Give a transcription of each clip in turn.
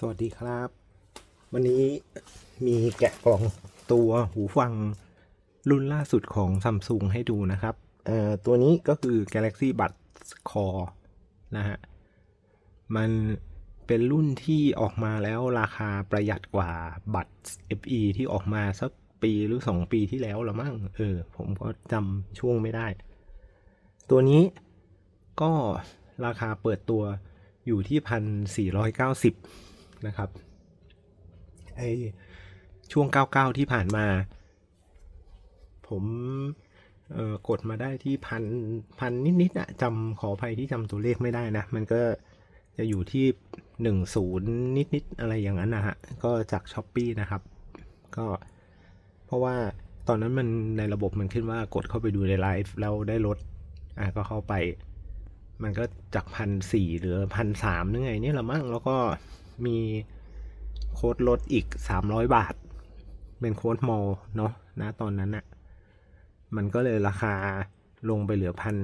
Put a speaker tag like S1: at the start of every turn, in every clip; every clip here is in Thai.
S1: สวัสดีครับ วันนี้มีแกะกล่องตัวหูฟังรุ่นล่าสุดของซัมซุงให้ดูนะครับเอ่อตัวนี้ก็คือ Galaxy Buds Core นะฮะ มันเป็นรุ่นที่ออกมาแล้วราคาประหยัดกว่าบัตร FE ที่ออกมาสักปีหรือ 2 ปีที่แล้วละมั้งเออ ผมก็จำช่วงไม่ได้ ตัวนี้ก็ราคาเปิดตัวอยู่ที่พันสี่ร้อยเก้าสิบ นะครับไอช่วง 99 ที่ผ่านมา ผมกดมาได้ที่พันพันนิดๆอะจำขออภัยที่จำตัวเลขไม่ได้นะ มันก็จะอยู่ที่หนึ่งศูนย์นิดๆอะไรอย่างนั้นนะฮะ ก็จากช้อปปีนะครับ ก็เพราะว่าตอนนั้นมันในระบบมันขึ้นว่ากดเข้าไปดูในไลฟ์แล้วได้ลดอะก็เข้าไป มันก็จากพันสี่หรือพันสามนึงไงนี่ละมั้งแล้วก็ มีโค้ดลดอีกสามร้อยบาท เป็นโค้ดมอลเนาะนะตอนนั้นอะมันก็เลยราคาลงไปเหลือพัน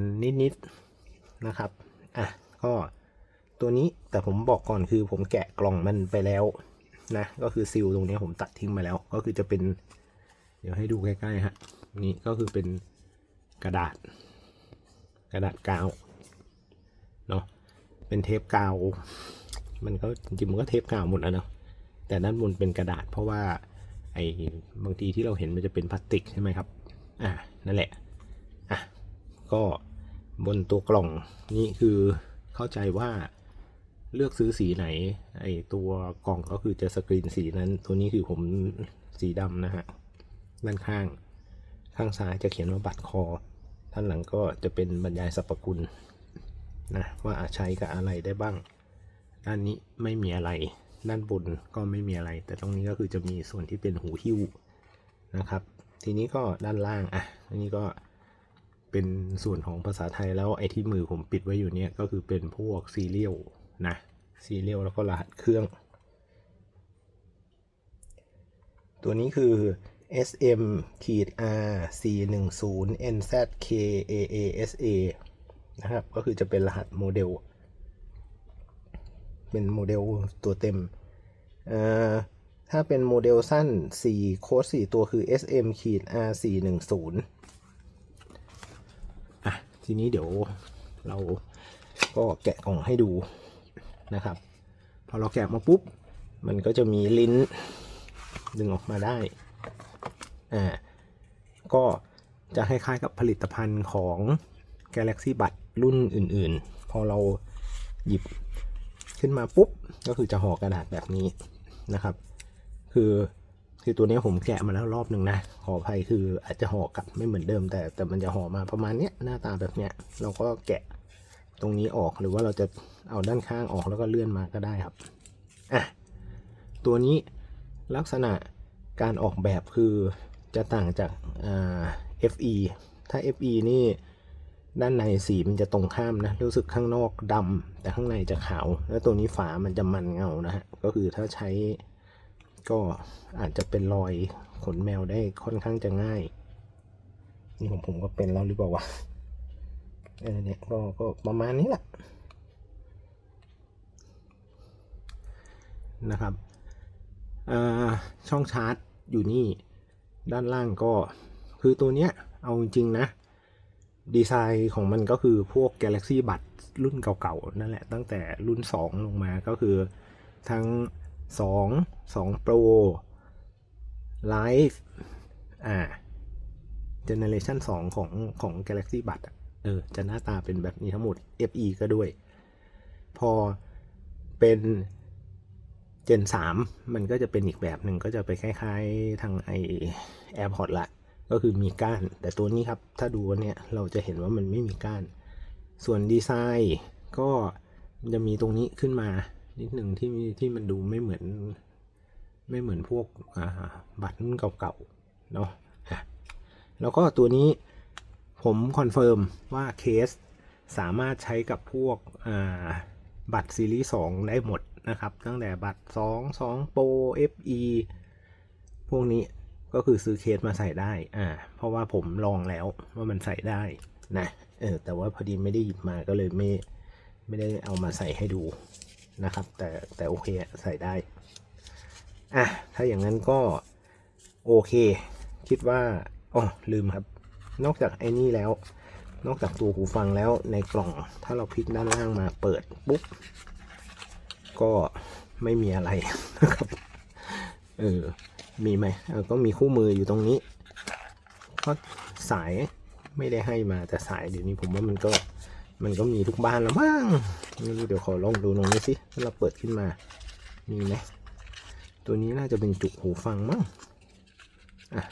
S1: นิดๆนะครับ อะ ก็ตัวนี้แต่ผมบอกก่อนคือผมแกะกล่องมันไปแล้วนะ ก็คือซิลตรงนี้ผมตัดทิ้งไปแล้ว ก็คือจะเป็น เดี๋ยวให้ดูใกล้ๆฮะ นี่ก็คือเป็นกระดาษ กระดาษกาว เนาะ เป็นเทปกาว มันก็จริงมันก็เทปกาวหมดแล้วเนาะแต่ด้านบนเป็นกระดาษ เพราะว่าไอ้บางทีที่เราเห็นมันจะเป็นพลาสติกใช่ไหมครับ อ่านั่นแหละ อะ ก็บนตัวกล่องนี่คือเข้าใจว่าเลือกซื้อสีไหน ไอ้ตัวกล่องก็คือจะสกรีนสีนั้น ตัวนี้คือผมสีดำนะฮะ ด้านข้าง ข้างซ้ายจะเขียนว่าบัตรคอ ด้านหลังก็จะเป็นบรรยายสรรพคุณนะว่าใช้กับอะไรได้บ้าง ด้านนี้ไม่มีอะไร ด้านบนก็ไม่มีอะไร แต่ตรงนี้ก็คือจะมีส่วนที่เป็นหูหิ้วนะครับ ทีนี้ก็ด้านล่างอะอันนี้ก็เป็นส่วนของภาษาไทยแล้วไอ้ที่มือผมปิดไว้อยู่เนี่ยก็คือเป็นพวกซีเรียลนะซีเรียลแล้วก็รหัสเครื่อง ตัวนี้คือ SM ขีด R C 1 0 NZ K A A S A นะครับ ก็คือจะเป็นรหัสโมเดล เป็นโมเดลตัวเต็มถ้าเป็นโมเดลสั้น 4 โค้ด4 ตัวคือ SM ขีด R 4 1 0อะ ทีนี้เดี๋ยวเราก็แกะกล่องให้ดูนะครับ พอเราแกะมาปุ๊บ มันก็จะมีลิ้นดึงออกมาได้ อ่า ก็จะคล้ายๆกับผลิตภัณฑ์ของ Galaxy Buds รุ่นอื่นๆ พอเราหยิบ ขึ้นมาปุ๊บก็คือจะห่อกระดาษแบบนี้นะครับ คือคือตัวนี้ผมแกะมาแล้วรอบหนึ่งนะขออภัยคืออาจจะห่อกลับไม่เหมือนเดิม แต่แต่มันจะห่อมาประมาณเนี้ยหน้าตาแบบเนี้ยเราก็แกะตรงนี้ออกหรือว่าเราจะเอาด้านข้างออกแล้วก็เลื่อนมาก็ได้ครับอะตัวนี้ลักษณะการออกแบบคือจะต่างจากอ่า FE ถ้า FE นี่ ด้านในสีมันจะตรงข้ามนะ รู้สึกข้างนอกดำแต่ข้างในจะขาว แล้วตัวนี้ฝามันจะมันเงานะฮะ ก็คือถ้าใช้ก็อาจจะเป็นรอยขนแมวได้ค่อนข้างจะง่าย นี่ของผมก็เป็นแล้วหรือเปล่าวะเออเนี่ยก็ก็ประมาณนี้แหละนะครับอ่าช่องชาร์จอยู่นี่ด้านล่างก็คือตัวเนี้ยเอาจริงๆนะ ดีไซน์ของมันก็คือพวก Galaxy Buds รุ่นเก่าๆ นั่นแหละ ตั้งแต่รุ่น 2 ลงมาก็คือทั้ง 2 2 Pro Live อ่า Generation 2 ของของ Galaxy Buds เออ จะหน้าตาเป็นแบบนี้ทั้งหมด FE ก็ด้วย พอเป็น Gen 3 มันก็จะเป็นอีกแบบหนึ่งก็จะไปคล้ายๆทางไอ AirPods ละ ก็คือมีก้าน แต่ตัวนี้ครับ ถ้าดูเนี่ยเราจะเห็นว่ามันไม่มีก้าน ส่วนดีไซน์ก็จะมีตรงนี้ขึ้นมา นิดหนึ่งที่ที่มันดูไม่เหมือน ไม่เหมือนพวกบัตรเก่าๆเนาะแล้วก็ตัวนี้ผมคอนเฟิร์มว่าเคสสามารถใช้กับพวกบัตรซีรีส์2ได้หมดนะครับ ตั้งแต่บัตร 2 2 Pro FE พวกนี้ ก็คือซื้อเคสมาใส่ได้ อ่า เพราะว่าผมลองแล้วว่ามันใส่ได้นะ เออ แต่ว่าพอดีไม่ได้หยิบมาก็เลยไม่ไม่ได้เอามาใส่ให้ดูนะครับ แต่แต่โอเคใส่ได้ อะ ถ้าอย่างนั้นก็โอเค คิดว่าอ๋อลืมครับ นอกจากไอ้นี่แล้ว นอกจากตัวหูฟังแล้วในกล่อง ถ้าเราพลิกด้านล่างมาเปิดปุ๊บ ก็ไม่มีอะไรนะครับ เออ มีไหมเออก็มีคู่มืออยู่ตรงนี้ก็สายไม่ได้ให้มาแต่สายเดี๋ยวนี้ผมว่ามันก็มันก็มีทุกบ้านแล้วบ้งไม่รู้เดี๋ยวขอลองดูตรงนี้สิถ้าเราเปิดขึ้นมามีไหมตัวนี้น่าจะเป็นจุกหูฟังมั้งอะ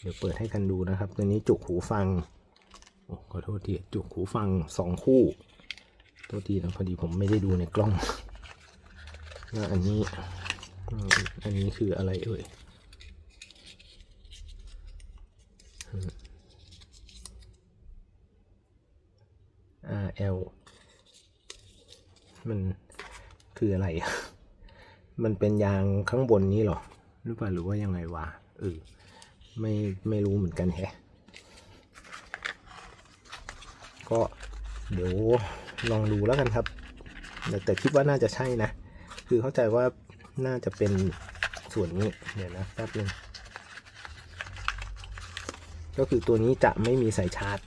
S1: เดี๋ยวเปิดให้กันดูนะครับ ตัวนี้จุกหูฟังโอ้ขอโทษทีจุกหูฟังสองคู่โทษทีนะพอดีผมไม่ได้ดูในกล้องแล้วอันนี้ อันนี้คืออะไรเอ่ยอ RL มันคืออะไร มันเป็นยางข้างบนนี้หรอหรือเปล่าหรือว่ายังไงวะเออไม่ไม่รู้เหมือนกันแฮะ ก็เดี๋ยวลองดูแล้วกันครับ แต่คิดว่าน่าจะใช่นะ คือเข้าใจว่าน่าจะเป็น ส่วนนี้เดี๋ยวนะแป๊บนึงก็คือตัวนี้จะไม่มีสายชาร์จ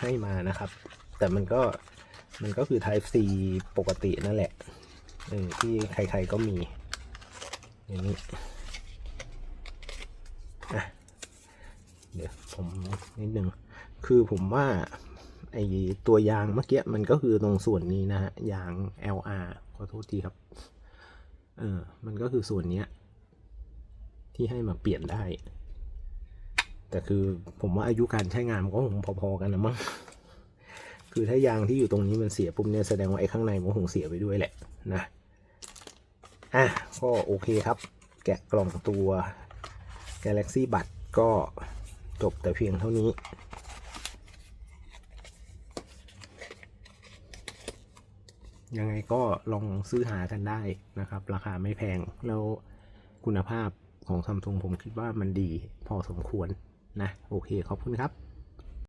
S1: ให้มานะครับ แต่มันก็มันก็คือ Type C ปกตินั่นแหละเออที่ใครๆก็มีอย่างนี้อะเดี๋ยวผมนิดนึงคือผมว่าไอตัวยางเมื่อกี้มันก็คือตรงส่วนนี้นะฮะยาง LR ขอโทษทีครับ เออ มันก็คือส่วนเนี้ย ที่ให้มาเปลี่ยนได้ แต่คือผมว่าอายุการใช้งานมันก็คงพอๆกันนะมั้งคือถ้ายางที่อยู่ตรงนี้มันเสียปุ๊บเนี่ยแสดงว่าไอ้ข้างในมันคงเสียไปด้วยแหละนะอะก็โอเคครับ แกะกล่องตัว Galaxy b u d ก็จบแต่เพียงเท่านี้ยังไงก็ลองซื้อหากันได้นะครับ ราคาไม่แพงแล้วคุณภาพ ของซัมซุงผมคิดว่ามันดีพอสมควรนะ โอเคขอบคุณครับ